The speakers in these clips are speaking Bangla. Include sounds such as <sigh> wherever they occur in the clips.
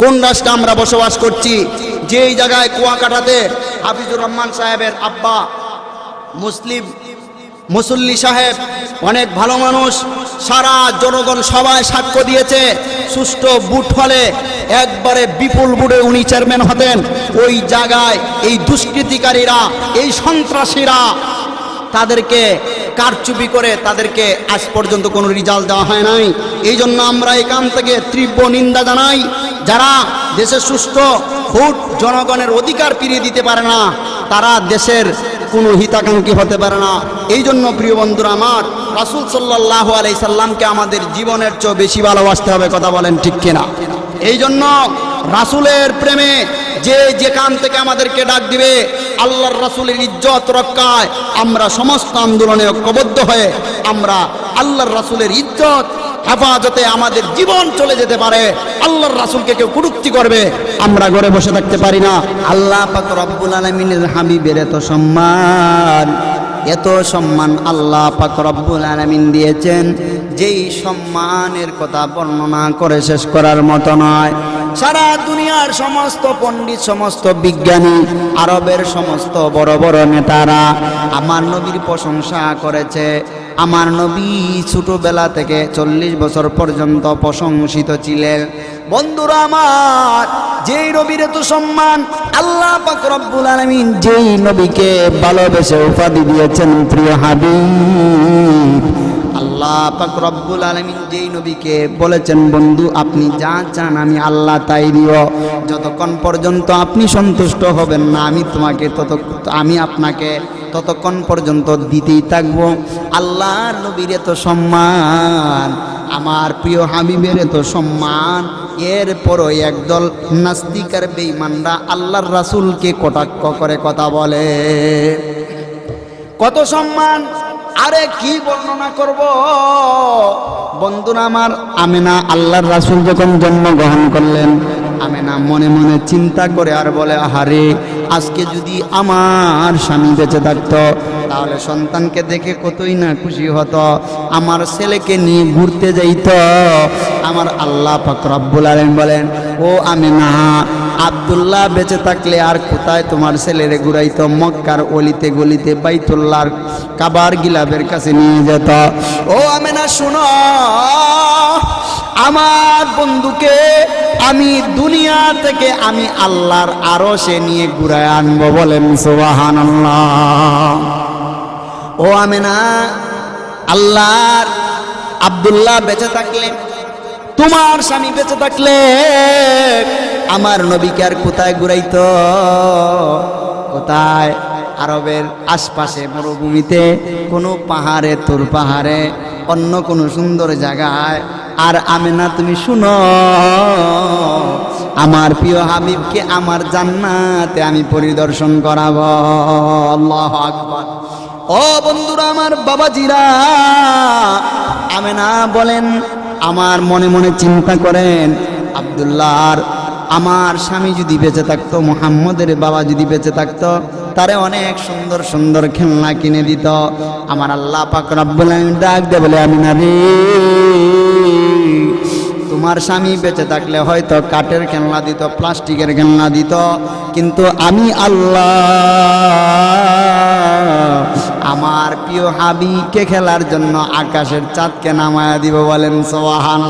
কোন রাষ্ট্রে আমরা বসবাস করছি? যেই জায়গায় কুয়াকাটাতে হাফিজুর রহমান সাহেবের আব্বা মুসলিম মুসল্লি সাহেব, অনেক ভালো মানুষ, সারা জনগণ সবাই সাক্ষ্য দিয়েছে, সুষ্ঠু বুট ফলে একবারে বিপুল বুড়ে উনি চেয়ারম্যান হতেন। ওই জায়গায় এই দুষ্কৃতিকারীরা, এই সন্ত্রাসীরা তাদেরকে কারচুপি করে তাদেরকে আজ পর্যন্ত কোনো রেজাল্ট দেওয়া হয় নাই। এই জন্য আমরা এখান থেকে তীব্র নিন্দা জানাই। যারা দেশের সুস্থ, ভোট জনগণের অধিকার ফিরিয়ে দিতে পারে না, তারা দেশের কোনো হিতাকাঙ্ক্ষী হতে পারে না। এই জন্য প্রিয় বন্ধুরা আমার, রাসুল সাল্লাহ আলাই সাল্লামকে আমাদের জীবনের চেয়েও বেশি ভালোবাসতে হবে, কথা বলেন ঠিক কিনা? এই জন্য রাসুলের প্রেমে যে যেখান থেকে আমাদেরকে ডাক দিবে, আল্লাহর রাসুলের ইজ্জত রক্ষায় আমরা সমস্ত আন্দোলনে ঐক্যবদ্ধ হয়ে আমরা আল্লাহর রাসুলের ইজ্জত হেফাজতে আমাদের জীবন চলে যেতে পারে। আল্লাহর রাসুলকে কেউ কুরুক্তি করবে। আমরা ঘরে বসে থাকতে পারি না। আল্লাহ পাক রব্বুল আলমিনের হাবিবের এত সম্মান এত সম্মান আল্লাহ পাক রব্বুল আলমিন দিয়েছেন, যেই সম্মানের কথা বর্ণনা করে শেষ করার মতো নয়। সারা দুনিয়ার সমস্ত পণ্ডিত, সমস্ত বিজ্ঞানী, আরবের সমস্ত বড় বড় নেতারা আমার নবীর প্রশংসা করেছে। আমার নবী ছোটবেলা থেকে চল্লিশ বছর পর্যন্ত প্রশংসিত ছিলেন। বন্ধুরা আমার, যেই নবীর তো সম্মান, আল্লাহ রব্বুল আলামিন যেই নবীকে ভালোবেসে উপাধি দিয়েছেন, প্রিয় হাবিব। আল্লাহ পাক রব্বুল আলামিন যেই নবীকে বলেছেন, বন্ধু, আপনি যা চান আমি আল্লাহ তাই দিও। যতক্ষণ পর্যন্ত আপনি সন্তুষ্ট হবেন না, আমি তোমাকে তত আমি আপনাকে ততক্ষণ পর্যন্ত দিতেই থাকব। আল্লাহর নবীর এত সম্মান, আমার প্রিয় হাবিবের এত সম্মান। এরপরও একদল নাস্তিকার বেঈমানরা আল্লাহর রাসূলকে কটাক্ষ করে কথা বলে। কত সম্মান, আরে কি বর্ণনা করব? বন্ধুরা আমার আমেনা আল্লাহর রাসূল যখন জন্মগ্রহণ করলেন আমেনা মনে মনে চিন্তা করে আর বলে, আহারে, আজকে যদি আমার স্বামী বেঁচে থাকতো, তাহলে সন্তানকে দেখে কতই না খুশি হতো। আমার ছেলেকে নিয়ে ঘুরতে যাইত। আমার আল্লাহ রব্বুল আলামিন বলেন, ও আমেনা, আব্দুল্লাহ বেঁচে থাকলে আর কোথায় তোমার ছেলেরে ঘুরাইতো? মক্কার অলিতে গলিতে বাইতুল্লাহর কাবার গিলাবের কাছে নিয়ে যেত। ও আমেনা, শুনো আমার বন্ধুকে আমি দুনিয়া থেকে আমি আল্লাহর আরও সে নিয়ে ঘুরায় আনব বলেন সুবাহান ও আমেনা, আল্লাহর আবদুল্লাহ বেঁচে থাকলে, তোমার স্বামী বেঁচে থাকলে আমার নবীকে আর কোথায় ঘুরাইতো? কোথায়? আরবের আশপাশে, মরুভূমিতে, কোনো পাহাড়ে, তোর পাহাড়ে, অন্য কোনো সুন্দর জায়গায় আর আমি না তুমি শুনো, আমার প্রিয় হাবিবকে আমার জান্নাতে আমি পরিদর্শন করাব। আল্লাহ আকবার। ও বন্ধুরা, আমার বাবাজিরা, আমেনা বলেন, আমার মনে মনে চিন্তা করেন, আবদুল্লাহর আমার স্বামী যদি বেঁচে থাকতো, মোহাম্মদের বাবা যদি বেঁচে থাকতো, তারে অনেক সুন্দর সুন্দর খেলনা কিনে দিত। আমার আল্লাহ পাক রব্বুল ডাক দে বলে আমি না রে তোমার স্বামী বেঁচে থাকলে হয়তো কাঠের খেলনা দিত, প্লাস্টিকের খেলনা দিত। কিন্তু আমি আল্লাহ, আমার প্রিয় হাবিকে খেলার জন্য আকাশের চাঁদকে নামায়া দিব বলেন সোহান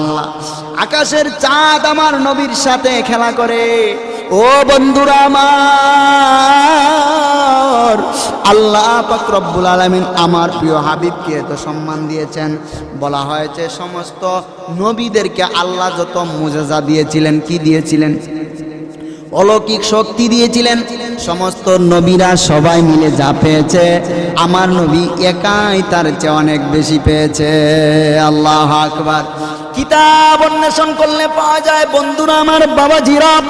আকাশের চাঁদ আমার নবীর সাথে খেলা করে। ও বন্ধুরা আমার, আল্লাহ পাক রব্বুল আলামিন আমার প্রিয় হাবিবকে এত সম্মান দিয়েছেন। বলা হয়েছে, সমস্ত নবীদেরকে আল্লাহ যত মুজেজা দিয়েছিলেন, কি দিয়েছিলেন? অলৌকিক শক্তি দিয়েছিলেন। সমস্ত নবীরা সবাই মিলে যা পেয়েছে, আমার নবী একাই তার চেয়ে অনেক বেশি পেয়েছে। আল্লাহ আকবার। কিতাব অন্বেষণ করলে পাওয়া যায়, বন্ধুরা আমার বাবা জিরাব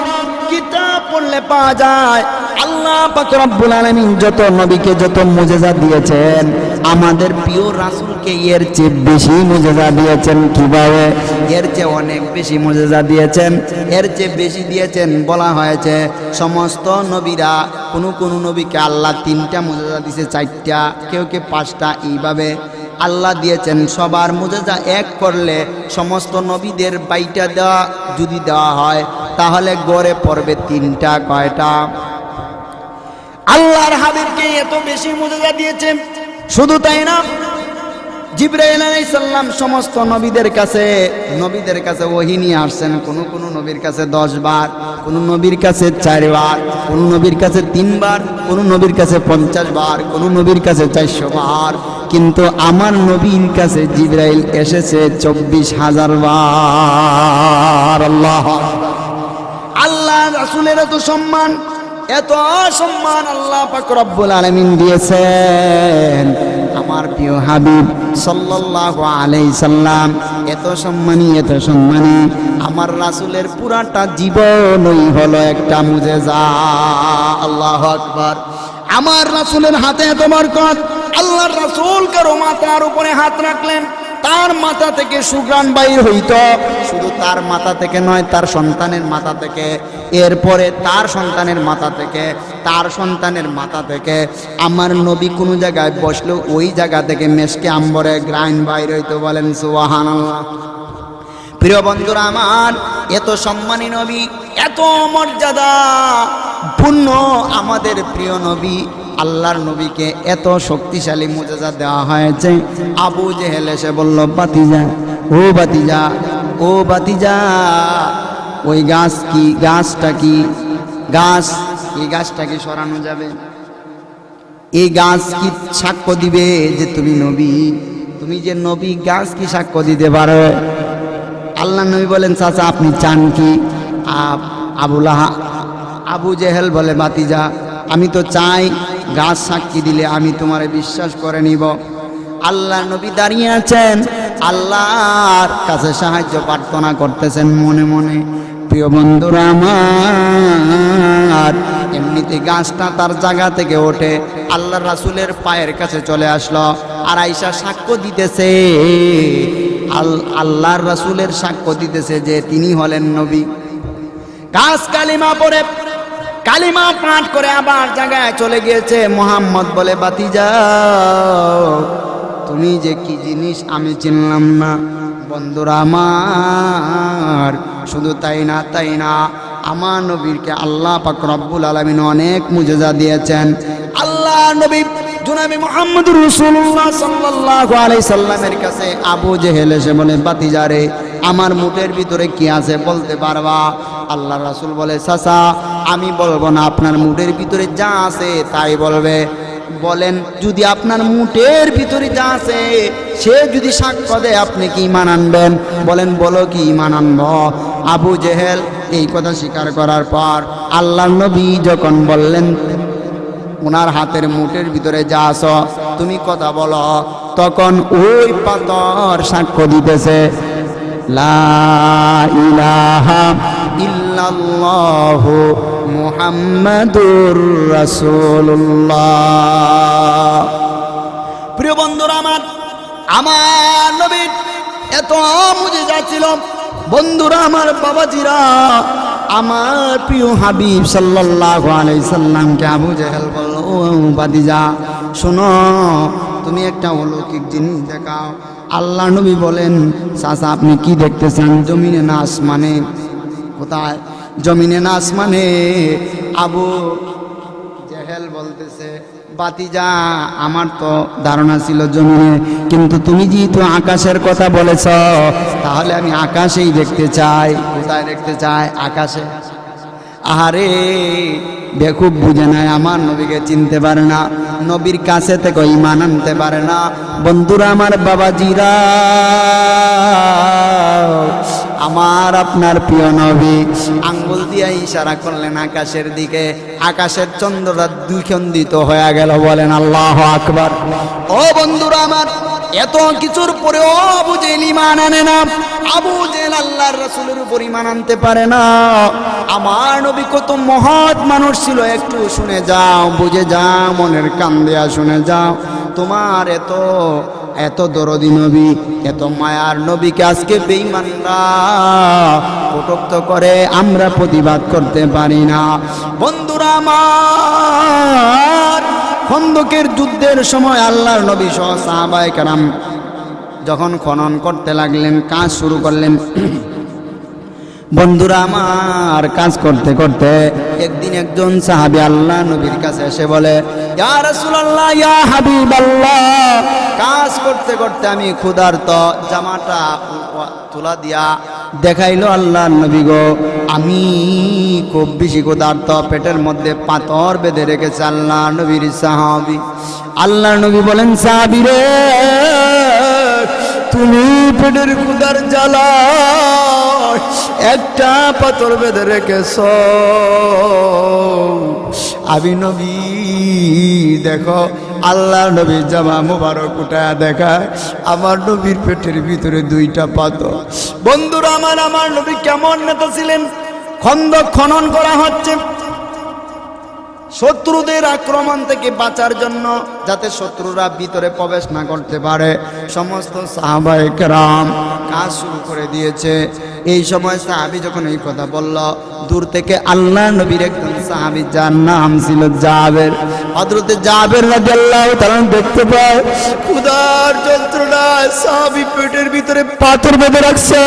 কিতাব পড়লে পাওয়া যায়। আল্লাহ পাক রব্বুল আলামিন যত নবীকে যত মুজেজা দিয়েছেন, আমাদের প্রিয় রাসূলকে এর চেয়ে বেশি মুজেজা দিয়েছেন কীভাবে? এর চেয়ে অনেক বেশি মুজেজা দিয়েছেন, এর চেয়ে বেশি দিয়েছেন বলা হয়েছে, সমস্ত নবীরা কোনো কোনো নবীকে আল্লাহ তিনটা মুজেজা দিয়েছে, চারটা, কেউ কেউ পাঁচটা, এইভাবে আল্লাহ দিয়েছেন। সবার মুজেজা এক করলে সমস্ত নবীদের বাইটা দেওয়া, যদি দেওয়া হয় তাহলে গড়ে পড়বে তিনটা, কয়টা? আল্লাহর হাবিবকে এত বেশি মুজেজা দিয়েছে, শুধু তাই না, জিব্রাইল আলাইসাল্লাম সমস্ত নবীদের কাছে নবীদের কাছে ওহি নিয়ে আসছেন, কোন কোন নবীর কাছে দশ বার কোন নবীর কাছে চারবার, কোন নবীর কাছে তিনবার, কোন নবীর কাছে পঞ্চাশ বার কোন নবীর কাছে চারশো বার কিন্তু আমার নবীর কাছে জিব্রাইল এসেছে চব্বিশ হাজার বার আল্লাহ আল্লাহ রাসুলের এত সম্মান এত সম্মান আল্লাহ পাক রব্বুল আলামিন দিয়েছেন। আমার প্রিয় হাবিব সাল্লাল্লাহু আলাইহি সাল্লাম, এত সম্মানী এত সম্মানী, আমার রাসূলের পুরাটা জীবনই হলো একটা মুজেজা। আল্লাহু আকবার। আমার রাসূলের হাতে এত বরকত, আল্লাহর রাসূল কারও মাথার উপরে হাত রাখলেন। তার মাথা থেকে সুগ্রাণ বাইর হইত। শুধু তার মাথা থেকে নয়, তার সন্তানের মাথা থেকে। এরপরে তার সন্তানের মাথা থেকে, তার সন্তানের মাথা থেকে। আমার নবী কোনো জায়গায় বসল ওই জায়গা থেকে মেশকে আম্বরে গ্রাইন বাইর হইতো বলেন সুবাহান প্রিয় বন্ধুরা আমার, এত সম্মানী নবী, এত মর্যাদা পূর্ণ আমাদের প্রিয় নবী আল্লাহর নবীকে এত শক্তিশালী মুজাজা দেওয়া হয়েছে। আবু জেহেল এসে বলল বাতিজা ও বাতিজা ও বাতিজা ওই গাছ কি, গাছটা কি, গাছ, এই গাছটা কি সরানো যাবে? এই গাছ কি সাক্ষ্য দিবে যে তুমি নবী? তুমি যে নবী, গাছ কি সাক্ষ্য দিতে পারো? আল্লাহ নবী বলেন, চাচা, আপনি চান কি? আব- আবুলাহা আবু জেহেল বলে বাতিজা আমি তো চাই গাছ সাক্ষী দিলে আমি তোমারে বিশ্বাস করে নিব। আল্লাহ নবী দাঁড়িয়ে আছেন। আল্লাহর কাছে সাহায্য প্রার্থনা করতেছেন মনে মনে। প্রিয় বন্ধুরা আমার, এমনিতে গাছটা তার জায়গা থেকে ওঠে। আল্লাহ রাসুলের পায়ের কাছে চলে আসলো। আর আইসা সাক্ষ্য দিতেছে। আল, আল্লাহর রাসুলের সাক্ষ্য দিতেছে যে তিনি হলেন নবী। গাছ কালিমা পরে কালিমা পাঠ করে আবার জায়গায় চলে গিয়েছে মোহাম্মদ বলে বাতি যাও তুমি যে কি জিনিস আমি চিনলাম না। বন্ধুরা আমার, শুধু তাই না তাই না, আমার নবীরকে আল্লাহ পাক রব্বুল আলমিন অনেক মুজেজা দিয়েছেন। আল্লাহ নবী জুনাবি মোহাম্মদ রসুল্লাহ সাল্লাল্লাহু আলাইহি সাল্লামের কাছে আবু জেহেল এসে বলে বাতিজারে আমার মুখের ভিতরে কি আছে বলতে পারবা? আল্লাহ রাসুল বলে, চাচা, আমি বলব না, আপনার মুঠের ভিতরে যা আছে তাই বলবে। বলেন, যদি আপনার মুঠের ভিতরে যা আছে, সে যদি সাক্ষ্য দেয়, আপনি কি ইমান আনবেন? বলেন, বলো কি ইমান আনব? আবু জেহেল এই কথা স্বীকার করার পর আল্লাহ নবী যখন বললেন ওনার হাতের মুঠের ভিতরে যা আস তুমি কথা বলো। তখন ওই পাতর সাক্ষ্য দিতেছে। লা ইলাহা ইল্লাল্লাহু মুহাম্মাদুর রাসূলুল্লাহ। প্রিয় বন্ধুরা আমার আমার নবীর এত মুজে যাচ্ছিল বন্ধুরা আমার বাবাজিরা, আমার প্রিয় হাবিব সাল্লাল্লাহু আলাইহি সাল্লামকে আবু জাহেল বলল, ও বাদিজা, শোনো, তুমি একটা অলৌকিক জিনিস দেখাও। আল্লাহ নবী বলেন, চাচা, আপনি কি দেখতেছেন? জমিনে না আসমানে? কোথায়? জমিনে না আসমানে? আবু জেহেল বলতেছে, বাতিজা, আমার তো ধারণা ছিল জমিনে, কিন্তু তুমি যেহেতু আকাশের কথা বলেছ, তাহলে আমি আকাশেই দেখতে চাই। কোথায় দেখতে চাই আকাশে? আহারে, বেকুব বুঝে নাই, আমার নবীকে চিনতে পারে না, নবীর কাছে থেকে ইমান আনতে পারে না। বন্ধুরা, আমার বাবাজিরা, আমার আপনার প্রিয় নবী, আঙ্গুল দিয়ে ইশারা করলেন আকাশের দিকে, আকাশের চন্দ্রটা দ্বিখণ্ডিত হয়ে গেল, বলেন আল্লাহ আকবার। ও বন্ধুরা আমার এত কিছুর পরেও আবু জেল ইমান আনে না। আবু জেল আল্লাহর রসুলের উপর ইমান আনতে পারে না। আমার নবী কত মহৎ মানুষ ছিল, একটু শুনে যাও, বুঝে যাও, মনের কান দেয়া শুনে যাও। তোমার এত এত দরদি নবী, এত মায়ার নবীকে আজকে বেইমানরা কটুক্ত করে, আমরা প্রতিবাদ করতে পারি না। বন্ধুরা আমার খন্দকের যুদ্ধের সময় আল্লাহর নবী সহ সাহাবায়ে কারাম যখন খনন করতে লাগলেন, কাজ শুরু করলেন, <clears throat> বন্ধুরা আমার কাজ করতে করতে একদিন একজন সাহাবি আল্লাহ নবীর কাছে এসে বলে কাজ করতে করতে আমি ক্ষুধার্ত, জামাটা তুলা দিয়া দেখাইলো আল্লাহ নবী গো। আমি খুব বেশি ক্ষুধার্ত, পেটের মধ্যে পাথর বেঁধে রেখেছে আল্লাহ নবীর সাহাবি। আল্লাহ নবী বলেন, সাহাবি রে, তুমি পেটের ক্ষুধার জ্বালা, একটা পাথর বেঁধে রেখেছ। আমি নবী, দেখো আল্লাহ নবীর জামা মোবারক উঠায় দেখায়, আমার নবীর পেটের ভিতরে দুইটা পাত বন্ধুরা আমার আমার নবী কেমন নেতা ছিলেন? খন্দ খনন করা হচ্ছে। শত্রুদের আক্রমণ থেকে বাঁচার জন্য যাতে শত্রুরা ভিতরে প্রবেশ না করতে পারে। সমস্ত সাহাবায়ে কেরাম কাজ শুরু করে দিয়েছে। এই সময় সাহাবি যখন এই কথা বলল, দূর থেকে আল্লাহ নবীর একজন সাহাবি, যার নাম ছিল জাবের। হযরতে জাবের রাদিয়াল্লাহু তাআলা দেখতে পায়, ক্ষুধার যন্ত্রণায় সাহাবি পেটের ভিতরে পাথর বেঁধে রাখছে।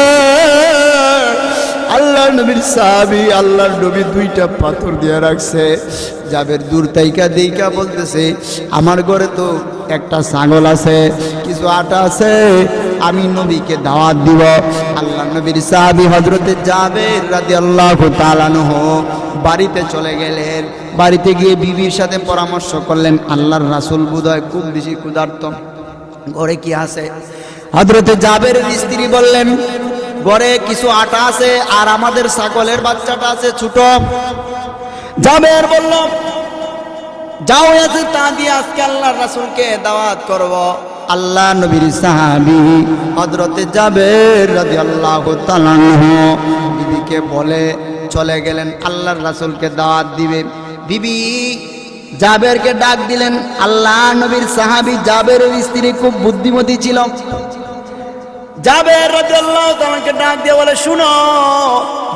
আল্লাহ নবীর সাহাবি আল্লাহর নবী দুইটা পাথর দিয়ে রাখছে। যাবের দূর তাইকা দেইকা বলতেছে, আমার ঘরে তো একটা ছাগল আছে, কিছু আটা আছে, আমি নবীকে দাওয়াত দিব। আল্লাহ নবীর সাহাবি হজরতে যাবে রাদি আল্লাহ তালানহ বাড়িতে চলে গেলেন। বাড়িতে গিয়ে বিবির সাথে পরামর্শ করলেন, আল্লাহর রাসুল বোধহয় খুব বেশি ক্ষুধার্ত, ঘরে কি আছে? হজরতে জাবের স্ত্রী বললেন ঘরে কিছু আটা আছে আর আমাদের ছাগলের বাচ্চাটা আছে ছোট। জাবের বলল, যাও আছে তা দিয়ে আজকে আল্লাহর রাসূলকে দাওয়াত করব। আল্লাহ নবীর সাহাবী হযরতে জাবের তাআলা আনহু বিবিকে বলে, চলে গেলেন, আল্লাহর রাসূলকে দাওয়াত দিবে। বিবি জাবেরকে ডাক দিলেন। আল্লাহ নবীর সাহাবী জাবেরের স্ত্রী খুব বুদ্ধিমতী ছিল। জাবের রাদিয়াল্লাহু ডাক দিয়ে বলে, শুনো,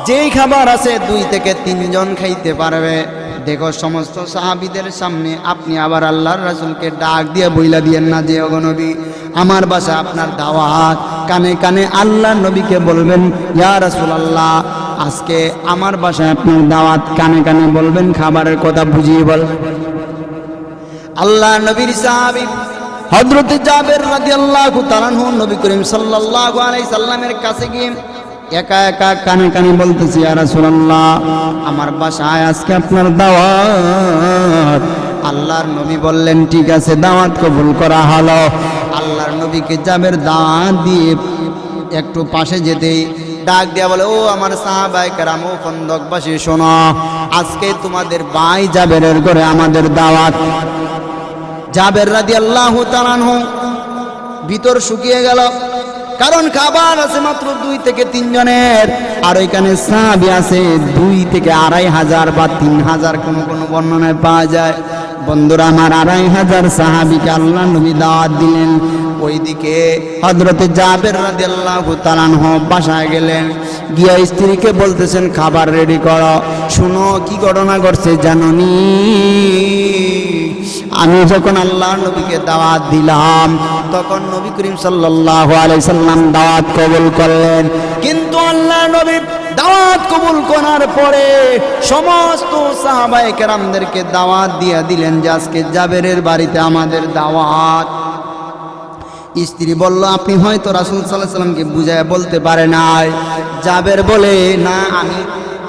যেই খাবার আছে দুই থেকে তিনজন খাইতে পারবে। দেখো, সমস্ত সাহাবিদের সামনে আপনি আবার আল্লাহর রাসূলকে ডাক দিয়ে বইলা দিয়েন না যে অগনবী আমার বাসা আপনার দাওয়াত। কানে কানে আল্লাহ নবীকে বলবেন, ইয়া রাসূলুল্লাহ, আজকে আমার বাসায় আপনার দাওয়াত। কানে কানে বলবেন, খাবারের কথা বুঝিয়ে বল। আল্লাহ নবীর সাহাবী হযরত জাবের রাজি আল্লাহ তাআলা নবী করিম সাল্লাল্লাহু আলাই সাল্লামের কাছে গিয়ে একা একা কানে কানে বলতেছি, ইয়া রাসূলুল্লাহ, আমার বাসায় আজকে আপনার দাওয়াত। আল্লাহর নবী বললেন, ঠিক আছে, দাওয়াত কবুল করা হলো। আল্লাহর নবীকে জাবের দাওয়াত দিয়ে একটু পাশে যেতেই ডাক দেওয়া বলে, ও আমার সাহাবাই কেরাম, ও খন্দকবাসী শোনো, আজকে তোমাদের ভাই জাবেরের ঘরে আমাদের দাওয়াত। জাবের রাদি আল্লাহ তালানহ ভিতর শুকিয়ে গেল। কারণ খাবার আছে মাত্র দুই থেকে তিনজনের। আর ওইখানে সাহাবি আছে দুই থেকে আড়াই হাজার বা তিন হাজার কোনো কোনো বর্ণনায় পাওয়া যায়। বন্ধুরা, আমার আড়াই হাজার সাহাবিকে আল্লাহ নবী দাওয়াত দিলেন। ওইদিকে হজরতে জাবের রাদি আল্লাহ তালানহ বাসায় গেলেন। গিয়া স্ত্রীকে বলতেছেন, খাবার রেডি করো। শুনো, কি ঘটনা ঘটছে জাননি? আমি যখন আল্লাহ নবীকে দাওয়াত দিলাম, তখন নবী করিম সাল্লাল্লাহু আলাইহি সাল্লাম দাওয়াত কবুল করলেন। কিন্তু আল্লাহ নবী দাওয়াত কবুল করার পরে সমস্ত সাহাবায়ে কেরামদেরকে দাওয়াত দিয়ে দিলেন যে আজকে জাবেরের বাড়িতে আমাদের দাওয়াত। স্ত্রী বলল, আপনি হয়তো রাসুল সাল্লাহ সাল্লামকে বুঝায় বলতে পারে নাই। জাবের বলে, না, আমি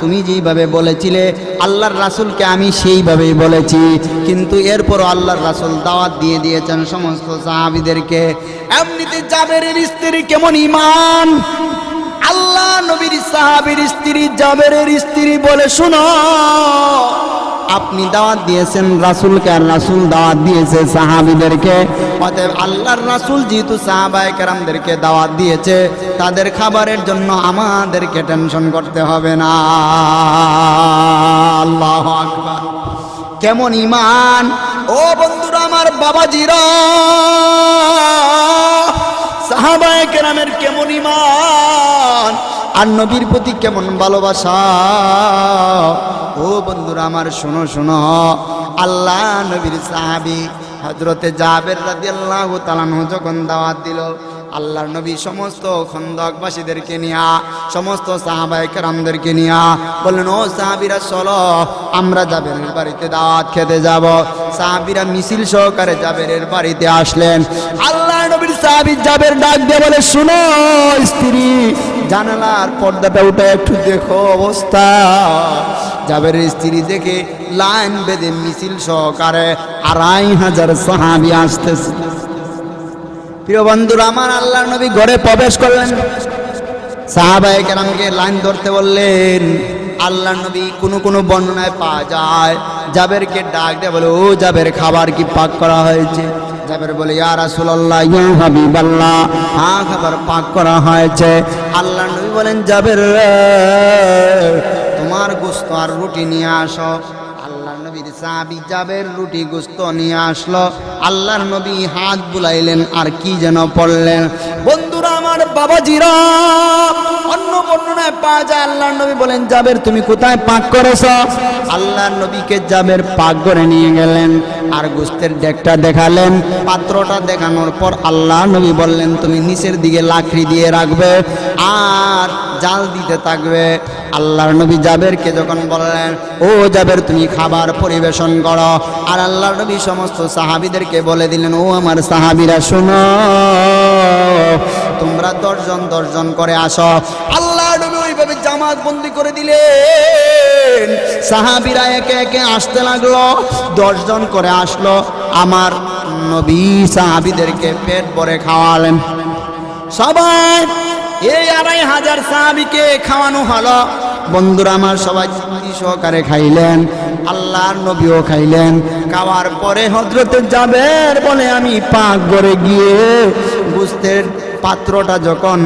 তুমি যেইভাবে বলেছিলে, আল্লাহর রাসুলকে আমি সেইভাবেই বলেছি। কিন্তু এরপরও আল্লাহর রাসুল দাওয়াত দিয়ে দিয়েছেন সমস্ত সাহাবিদেরকে। এমনিতে জাবের স্ত্রী কেমন ইমান আল্লাহ নবীর সাহাবির স্ত্রী জাবের স্ত্রী বলে শুনো। আপনি দাওয়াত দিয়েছেন রাসুলকে আর রাসুল দাওয়াত দিয়েছে সাহাবিদেরকে। অতএব আল্লাহর রাসুল যেহেতু সাহাবায়ে কেরামদেরকে দাওয়াত দিয়েছে, তাদের খাবারের জন্য আমাদেরকে টেনশন করতে হবে না। আল্লাহ আকবার। কেমন ইমান ও বন্ধুরা আমার বাবাজিরা, সাহাবায়ে কেরামের কেমন ইমান আর নবীর প্রতি কেমন ভালোবাসা? ও বন্ধুরা আমার শোনো শোনো। আল্লাহ নবীর সাহাবি হজরতে জাবের রাদিয়াল্লাহু তাআলা যখন দাওয়াত দিল, আল্লাহর নবী সমস্ত খন্দকবাসীদেরকে নিয়া, সমস্ত সাহাবাই কেরামদেরকে নিয়া বললেন, ও সাহাবিরা, চলো, আমরা জাবেরের বাড়িতে দাওয়াত খেতে যাব। সাহাবিরা মিছিল সহকারে জাবেরের বাড়িতে আসলেন। আল্লাহ নবীর সাহাবি জাবের ডাক দিয়ে বলে, শুনো, স্ত্রী জানালার পর্দাটা উঠে একটু দেখো অবস্থা। জাবেরের স্ত্রী দেখে লাইন বেঁধে মিছিল সহকারে আড়াই হাজার সাহাবি আসতেছে। প্রিয় বন্ধুরা, আমার আল্লাহ নবী ঘরে প্রবেশ করলেন। সাহাবায়ে কেরামকে লাইন ধরতে বললেন আল্লাহ নবী কোন কোন বর্ণনায় পাওয়া যায়। জাবেরকে ডাক দিয়ে বলে, ও জাবের, খাবার কি পাক করা হয়েছে? জাবের বলে, ইয়া রাসূলুল্লাহ, ইয়া হাবিবাল্লাহ। হ্যাঁ খাবার পাক করা হয়েছে। আল্লাহ নবী বলেন, জাবের, তোমার গোস্ত আর রুটি নিয়ে আসো। আল্লাহ নবীর সাহাবি জাবের রুটি গোস্ত নিয়ে আসলো। আল্লাহর নবী হাত বুলাইলেন আর কি যেন পড়লেন। বন্ধুরা আমার বাবাজিরা। অন্য বর্ণনায় পাওয়া যায়, আল্লাহর নবী বলেন, জাবের তুমি কোথায় পাক করেছ? আল্লাহর নবীকে জাবের পাক করে নিয়ে গেলেন আর গোস্তের ডেকটা দেখালেন। পাত্রটা দেখানোর পর আল্লাহ নবী বললেন, তুমি নিচের দিকে লাকড়ি দিয়ে রাখবে আর জাল দিতে থাকবে। আল্লাহর নবী জাবেরকে যখন বললেন, ও জাবের, তুমি খাবার পরিবেশন করো। আর আল্লাহর নবী সমস্ত সাহাবিদেরকে বলে দিলেন, ও আমার সাহাবিরা, শোনো তোমরা দর্জন দর্জন করে আসো। আল্লাহ ওইভাবে জামাত বন্দি করে দিলে সাহাবিরা একে একে আসতে লাগল, দশজন করে আসলো। আমার নবী সাহাবিদেরকে পেট ভরে খাওয়ালেন। সবাই, এই আড়াই হাজার সাহাবিকে খাওয়ানো হলো। বন্ধুরা আমার সবাই সহকারে খাইলেন, আল্লাহর নবীও খাইলেন। খাওয়ার পরে হজরতে যাবের বলে, আমি পাক করে গিয়ে গুস্তের পাত্রটা যখন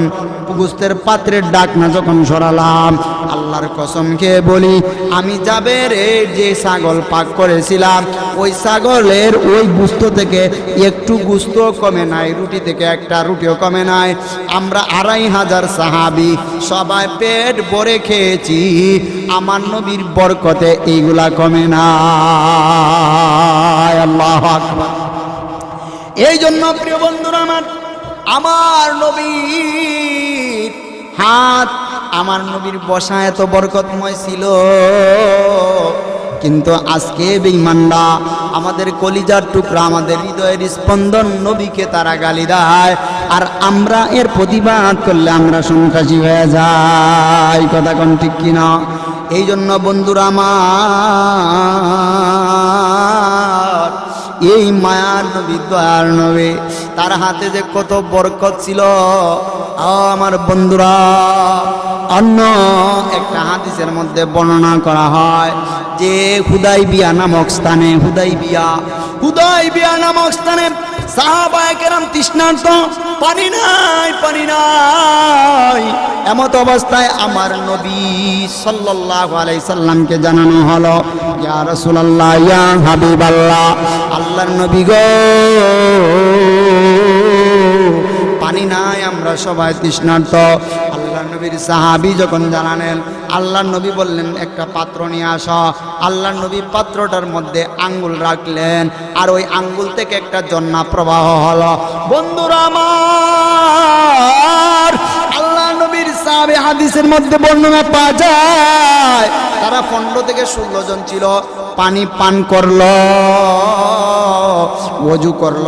গুস্তের পাত্রের ডাকনা যখন সরালাম, আল্লাহর কসম খেয়ে বলি, আমি যাবের এই যে ছাগল পাক করেছিলাম, ওই ছাগলের ওই গুস্ত থেকে একটু গুস্ত কমে নাই, রুটি থেকে একটা রুটিও কমে নাই। আমরা আড়াই হাজার সাহাবি সবাই পেট ভরে খেয়েছি, আমার নবীর বরকতে এইগুলা কমে না আল্লাহ এই জন্য প্রিয় বন্ধুরা আমার আমার নবীর হাত আমার নবীর বসা এত বরকতময় ছিল। কিন্তু আজকে বেঈমানরা আমাদের কলিজার টুকরা, আমাদের হৃদয়ের স্পন্দন নবীকে তারা গালি দেয়। আর আমরা এর প্রতিবাদ করলে আমরা সন্ত্রাসী হয়ে যাই। কথা কোন ঠিক কিনা? এই জন্য বন্ধুরা আমার এই মায়ার নবী, দয়ার নবী, তার হাতে যে কত বরকত ছিল। আমার বন্ধুরা, অন্য একটা হাদিসের মধ্যে বর্ণনা করা হয় যে হুদাই বিয়া নামক স্থানে হুদাই বিয়া হুদাই বিয়া নামক স্থানে সাহাবায়ে কেরাম তৃষ্ণার্ত পানি নাই পানি নাই। এমত অবস্থায় আমার নবী সাল্লাহ আলাইহি সাল্লামকে জানানো হলো, ইয়া রাসূলুল্লাহ, ইয়া হাবিবাল্লাহ, আল্লাহর নবী গো, পানি নাই, আমরা সবাই আল্লাহ নবীর সাহাবি যখন জানালেন আল্লাহ নবী বললেন, একটা পাত্র নিয়ে আস। আল্লাহ নবী পাত্রটার মধ্যে আঙ্গুল রাখলেন, আর ওই আঙ্গুল থেকে একটা জন্না প্রবাহ হলো। বন্ধুরা আমার আল্লাহ নবীর সাহাবে হাদিসের মধ্যে বর্ণনা পাওয়া যায়, তারা পনেরো থেকে ষোলো জন ছিল, পানি পান করল। ওজু করল,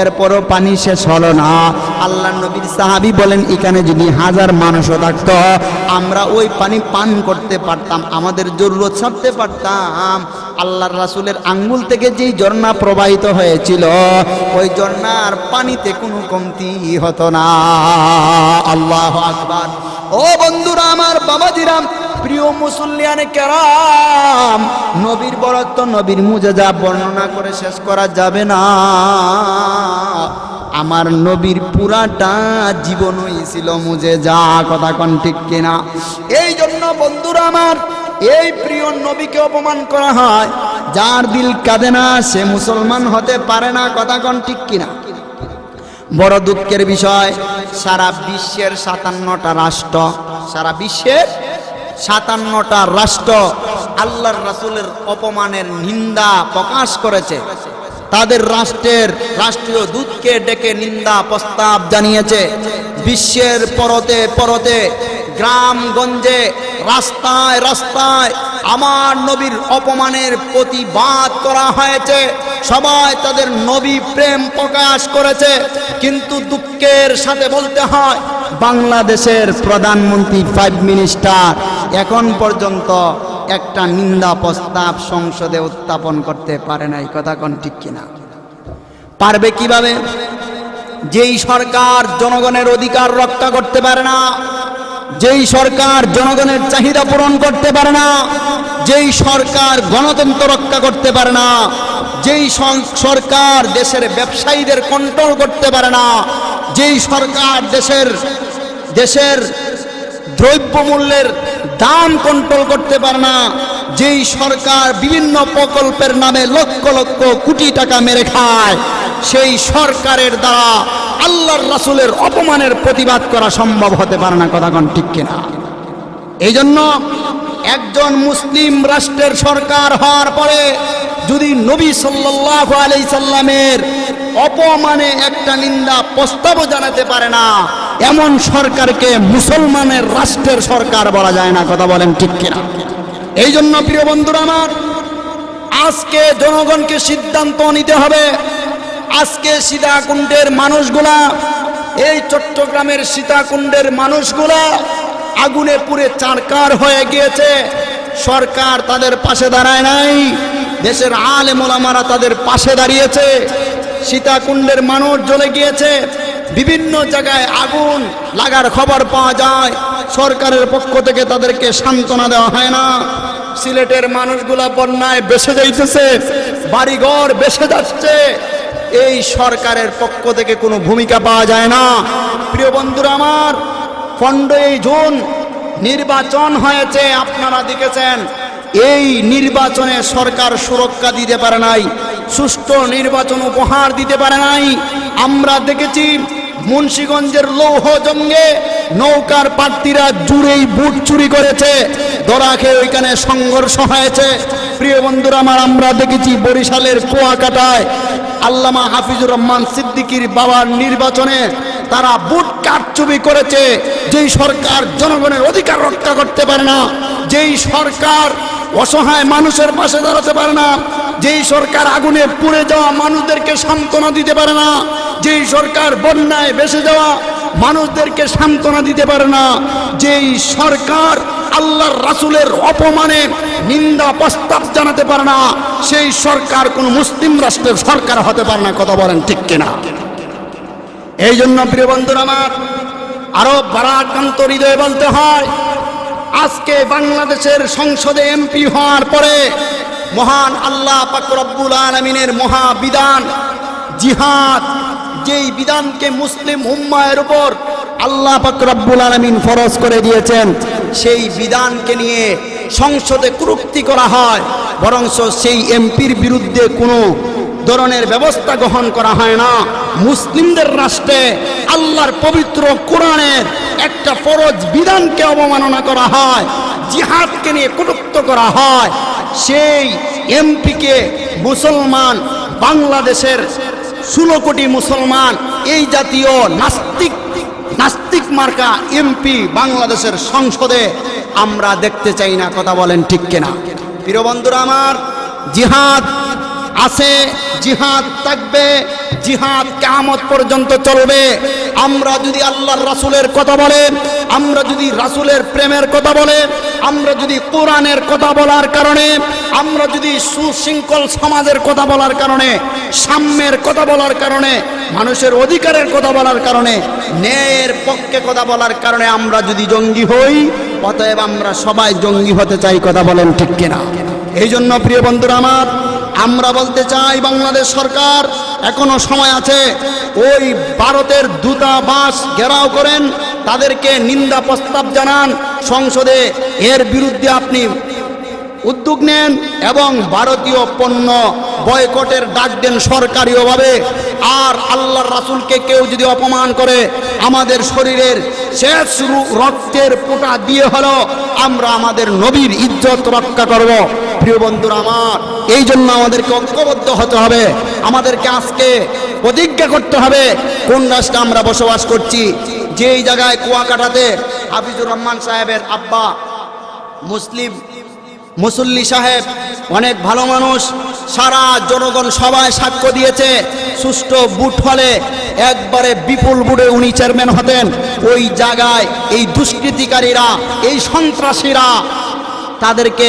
এরপরও পানি শেষ হলো না। আল্লাহ নবীর সাহাবি বলেন, এখানে যদি হাজার মানুষও থাকতো, আমরা ওই পানি পান করতে পারতাম, আমাদের জরুরত ছাড়তে পারতাম। আল্লাহর রাসুলের আঙ্গুল থেকে যেই ঝর্ণা প্রবাহিত হয়েছিল, ওই ঝর্ণার পানিতে কোনো কমতি হতো না। আল্লাহ আকবার। ও বন্ধুরা, আমার বাবাজিরাম প্রিয় মুসল্লিয়ানে কেরাম, নবীর বরত্ব, নবীর মুজেজা বর্ণনা করে শেষ করা যাবে না। আমার নবীর পুরাটা জীবনই ছিল মুজে যা কথা কন ঠিক কিনা? এই জন্য বন্ধুরা আমার, এই প্রিয় নবীকে অপমান করা হয়। যার দিল কাঁদে না, সে মুসলমান হতে পারে না, কথা কন ঠিক কিনা? বড় দুঃখের বিষয়, সারা বিশ্বের সাতান্নটা রাষ্ট্র, সারা বিশ্বের সাতান্নটা রাষ্ট্র আল্লাহর রাসুলের অপমানের নিন্দা প্রকাশ করেছে। তাদের রাষ্ট্রের রাষ্ট্রীয় দূতকে ডেকে নিন্দা প্রস্তাব জানিয়েছে। বিশ্বের পরতে পরতে গ্রামগঞ্জে রাস্তায় রাস্তায় আমার নবীর অপমানের প্রতিবাদ করা হয়েছে। সবাই তাদের নবী প্রেম প্রকাশ করেছে। কিন্তু দুঃখের সাথে বলতে হয় বাংলাদেশের প্রধানমন্ত্রী ফাইভ মিনিস্টার এখন পর্যন্ত একটা নিন্দা প্রস্তাব সংসদে উত্থাপন করতে পারে নাই। কথা কোন ঠিক কিনা? পারবে কীভাবে? যেই সরকার জনগণের অধিকার রক্ষা করতে পারে না, যেই সরকার জনগণের চাহিদা পূরণ করতে পারে না, যেই সরকার গণতন্ত্র রক্ষা করতে পারে না, যেই সরকার দেশের ব্যবসায়ীদের কন্ট্রোল করতে পারে না, যেই সরকার দেশের দেশের দ্রব্যমূল্যের দাম কন্ট্রোল করতে পারে না, যেই সরকার বিভিন্ন প্রকল্পের নামে লক্ষ লক্ষ কোটি টাকা মেরে খায়, সেই সরকারের দ্বারা আল্লাহর রাসূলের অপমানের প্রতিবাদ করা সম্ভব হতে পারে না কথাগণ ঠিক কিনা? এই জন্য একজন মুসলিম রাষ্ট্রের সরকার হওয়ার পরে যদি নবী সাল্লাল্লাহু আলাইহি সাল্লামের অপমানে একটা নিন্দা, প্রস্তাবও জানাতে পারে না এমন সরকারকে মুসলমানের রাষ্ট্রের সরকার বলা যায় না, কথা বলেন ঠিক কিনা? এই জন্য প্রিয় বন্ধুরা আমার, আজকে জনগণকে সিদ্ধান্ত নিতে হবে। আজকে সীতাকুণ্ডের মানুষগুলা, এই চট্টগ্রামের সীতাকুণ্ডের মানুষগুলা আগুনে পুড়ে চারকার হয়ে গিয়েছে। সরকার তাদের পাশে দাঁড়ায় নাই, দেশের আলে মোলামারা তাদের পাশে দাঁড়িয়েছে। সীতাকুণ্ডের মানুষ জ্বলে গিয়েছে। বিভিন্ন জায়গায় আগুন লাগার খবর পাওয়া যায়। সরকারের পক্ষ থেকে তাদেরকে সান্ত্বনা দেওয়া হয় না। সিলেটের মানুষগুলা বন্যায় বেসে যাইতেছে, বাড়িঘর বেসে যাচ্ছে। এই সরকারের পক্ষ থেকে কোনো ভূমিকা পাওয়া যায় না। প্রিয় বন্ধুরা আমার, পনেরোই জুন নির্বাচন হয়েছে, আপনারা দেখেছেন, এই নির্বাচনে সরকার সুরক্ষা দিতে পারে নাই, সুষ্ঠু নির্বাচন উপহার দিতে পারে নাই। আমরা দেখেছি মুন্সীগঞ্জের লৌহ জঙ্গে নৌকার প্রার্থীরা জুড়েই বুট চুরি করেছে। ধরা খেয়ে ওইখানে সংঘর্ষ হয়েছে। প্রিয় বন্ধুরা, আমার আমরা দেখেছি বরিশালের কুয়াকাটায় আল্লামা হাফিজুর রহমান সিদ্দিকির বাবার নির্বাচনে তারা বুট কারচুপি করেছে। যেই সরকার জনগণের অধিকার রক্ষা করতে পারে না, যেই সরকার অসহায় মানুষের পাশে দাঁড়াতে পারে না, যেই সরকার আগুনে পুড়ে যাওয়া মানুষদেরকে সান্ত্বনা দিতে পারে না, যেই সরকার বন্যায় বেসে যাওয়া মানুষদেরকে সান্ত্বনা দিতে পারে না, যেই সরকার আল্লাহর রাসূলের অপমানে নিন্দা, প্রস্তাব জানাতে পারে না, সেই সরকার কোন মুসলিম রাষ্ট্রের সরকার হতে পারে না, কথা বলেন ঠিক কিনা? এই জন্য প্রিয় বন্ধুরা আমার আরও বারাকান্ত হৃদয়ে বলতে হয়, আজকে বাংলাদেশের সংসদে এমপি হওয়ার পরে মহান আল্লাহ পাকরব্বুল আলমিনের মহাবিধান, জিহাদ, যেই বিধানকে মুসলিম উম্মায়ের উপর আল্লাহ পাকরব্বুল আলমিন ফরজ করে দিয়েছেন, সেই বিধানকে নিয়ে সংসদে কুরুক্তি করা হয় বরংস সেই এমপির বিরুদ্ধে কোনো ধরনের ব্যবস্থা গ্রহণ করা হয় না। মুসলিমদের রাষ্ট্রে আল্লাহর পবিত্র কোরআনের একটা ফরজ বিধানকে অবমাননা করা হয়, জিহাদকে নিয়ে কটুক্ত করা হয়। সেই এমপিকে মুসলমান, বাংলাদেশের ষোলো কোটি মুসলমান, এই জাতীয় নাস্তিক নাস্তিক মার্কা এমপি বাংলাদেশের সংসদে আমরা দেখতে চাই না, কথা বলেন ঠিক কিনা। প্রিয় বন্ধুরা আমার, জিহাদ আছে, জিহাদ থাকবে, জিহাদ কামত পর্যন্ত চলবে। আমরা যদি আল্লাহর রাসুলের কথা বলেন আমরা যদি রাসূলের প্রেমের কথা বলেন আমরা যদি কোরআনের কথা বলার কারণে, আমরা যদি সুশৃঙ্খল সমাজের কথা বলার কারণে, সাম্যের কথা বলার কারণে, মানুষের অধিকারের কথা বলার কারণে, ন্যায়ের পক্ষে কথা বলার কারণে আমরা যদি জঙ্গি হই, অতএব আমরা সবাই জঙ্গি হতে চাই, কথা বলেন ঠিক কিনা? এই জন্য প্রিয় বন্ধুরা আমার আমরা বলতে চাই বাংলাদেশ সরকার, এখনও সময় আছে, ওই ভারতের দূতাবাস ঘেরাও করেন, তাদেরকে নিন্দা প্রস্তাব জানান, সংসদে এর বিরুদ্ধে আপনি উদ্যোগ নেন এবং ভারতীয় পণ্য বয়কটের ডাক দেন সরকারিভাবে আর আল্লাহর রাসুলকে কেউ যদি অপমান করে, আমাদের শরীরের শেষ রক্তের পোটা দিয়ে হলো, আমরা আমাদের নবীর ইজ্জত রক্ষা করব। প্রিয় বন্ধুরা আমার, এই জন্য আমাদেরকে ঐক্যবদ্ধ হতে হবে। আমাদেরকে আজকে প্রতিজ্ঞা করতে হবে, কোন রাষ্ট্রে আমরা বসবাস করছি। যেই জায়গায় কুয়াকাটাতে হাফিজুর রহমান সাহেবের আব্বা, মুসলিম, মুসল্লি সাহেব, অনেক ভালো মানুষ, সারা জনগণ সবাই সাক্ষ্য দিয়েছে। সুষ্ঠু বুট হলে একবারে বিপুল বুড়ে উনি চেয়ারম্যান হতেন। ওই জায়গায় এই দুষ্কৃতিকারীরা, এই সন্ত্রাসীরা তাদেরকে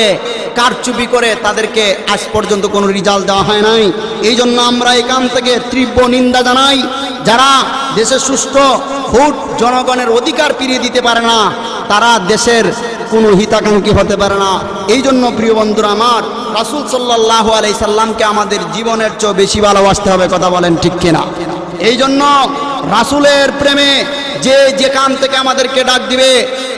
কারচুপি করে তাদেরকে আজ পর্যন্ত কোনো রেজাল্ট দেওয়া হয় নাই। এই জন্য আমরা এখান থেকে তীব্র নিন্দা জানাই, যারা দেশের সুষ্ঠু ভোট জনগণের অধিকার ফিরিয়ে দিতে পারে না, তারা দেশের কোনো হিতাকাঙ্ক্ষী হতে পারে না। এই জন্য প্রিয় বন্ধুরা আমার, রাসুল সাল্লাহ আলাই সাল্লামকে আমাদের জীবনের চেয়েও বেশি ভালোবাসতে হবে, কথা বলেন ঠিক কিনা? এই জন্য রাসুলের প্রেমে যে যেখান থেকে আমাদেরকে ডাক দিবে,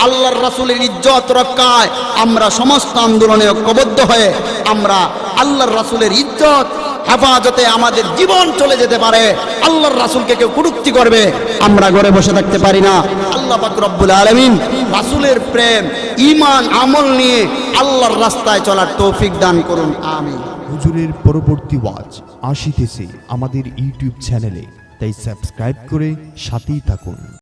আল্লাহর রাসুলের ইজ্জত রক্ষায় আমরা সমস্ত আন্দোলনে ঐক্যবদ্ধ হয়ে আমরা আল্লাহর রাসুলের ইজ্জত, হেফাজতে আমাদের জীবন চলে যেতে পারে। আল্লাহর রাসুলকে কেউ কুরুক্তি করবে, আমরা ঘরে বসে থাকতে পারি না। আল্লাহ পাক আলমিন রাসুলের প্রেম ইমান আমল নিয়ে আল্লাহর রাস্তায় চলার তৌফিক দান করুন আমি হুজুরের পরবর্তী ওয়াজ আসিতেছে আমাদের ইউটিউব চ্যানেলে, তাই সাবস্ক্রাইব করে সাথেই থাকুন।